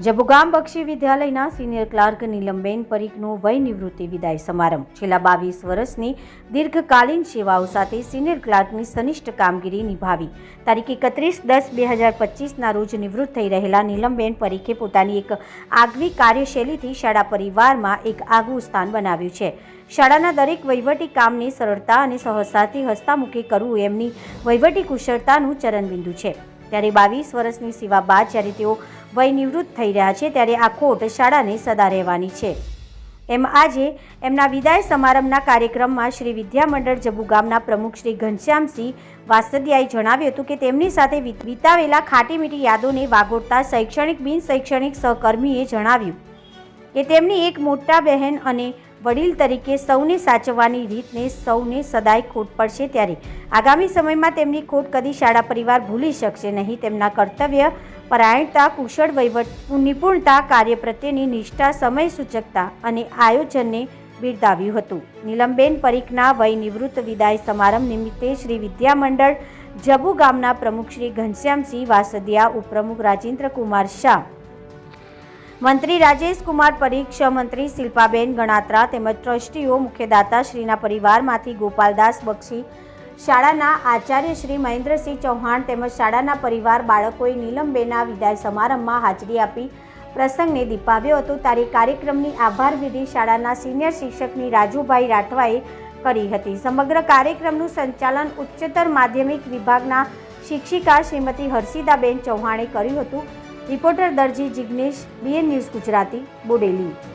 જબુગામ બક્ષી વિદ્યાલયના senior clerk Neelamben પરીખનો વય નિવૃત્તિ વિદાય સમારંભ. છેલ્લા બાવીસ વર્ષની દીર્ઘકાલીન સેવાઓ સાથે સિનિયર ક્લાર્કની સનિષ્ઠ કામગીરી નિભાવી. તારીખ એકત્રીસ દસ બે હજાર પચીસના રોજ નિવૃત્ત થઈ રહેલા નીલમબેન પરીખે પોતાની એક આગવી કાર્યશૈલીથી શાળા પરિવારમાં એક આગવું સ્થાન બનાવ્યું છે. શાળાના દરેક વહીવટી કામને સરળતા અને સહજતાથી હસ્તામુખી કરવું એમની વહીવટી કુશળતાનું ચરણબિંદુ છે. ત્યારે બાવીસ વર્ષની સેવા બાદ જ્યારે તેઓ વય નિવૃત્ત થઈ રહ્યા છે, ત્યારે આ ખોટ શાળાને સદા રહેવાની છે. એમ આજે એમના વિદાય સમારંભના કાર્યક્રમમાં શ્રી વિદ્યામંડળ જબુ ગામના પ્રમુખ શ્રી ઘનશ્યામસિંહ વાસદિયાએ જણાવ્યું હતું કે તેમની સાથે વિતાવેલા ખાટી મીઠી યાદોને વાગોળતા શૈક્ષણિક બિન શૈક્ષણિક સહકર્મીએ જણાવ્યું કે તેમની એક મોટા બહેન અને વડીલ તરીકે સૌને સાચવવાની રીતને સૌને સદાય ખોટ પડશે ત્યારે. આગામી સમયમાં તેમની ખોટ કદી શાળા પરિવાર ભૂલી શકશે નહીં. તેમના કર્તવ્ય પરાયણતા, કુશળ વહીવટ, નિપુણતા, કાર્ય પ્રત્યેની નિષ્ઠા સમય સૂચકતા અને આયોજનને બિરદાવ્યું હતું. નીલમબેન પરીખના વય નિવૃત્ત વિદાય સમારંભ નિમિત્તે શ્રી વિદ્યામંડળ જબુ ગામના પ્રમુખ શ્રી ઘનશ્યામસિંહ વાસદિયા, ઉપપ્રમુખ રાજેન્દ્ર કુમાર શાહ મંત્રી રાજેશ કુમાર પરીખ મંત્રી શિલ્પાબેન ગણાત્રા તેમજ ટ્રસ્ટીઓ મુખ્યદાતા શ્રીના પરિવારમાંથી ગોપાલદાસ બક્ષી, શાળાના આચાર્ય શ્રી મહેન્દ્રસિંહ ચૌહાણ તેમજ શાળાના પરિવાર બાળકોએ નીલમબેના વિદાય સમારંભમાં હાજરી આપી પ્રસંગને દીપાવ્યો હતો. ત્યારે કાર્યક્રમની આભાર વિધિ શાળાના સિનિયર શિક્ષકની રાજુભાઈ રાઠવાએ કરી હતી. સમગ્ર કાર્યક્રમનું સંચાલન ઉચ્ચતર માધ્યમિક વિભાગના શિક્ષિકા શ્રીમતી હર્ષિદાબેન ચૌહાણે કર્યું હતું. Reporter Darji Jignesh BN news Gujarati Bodeli.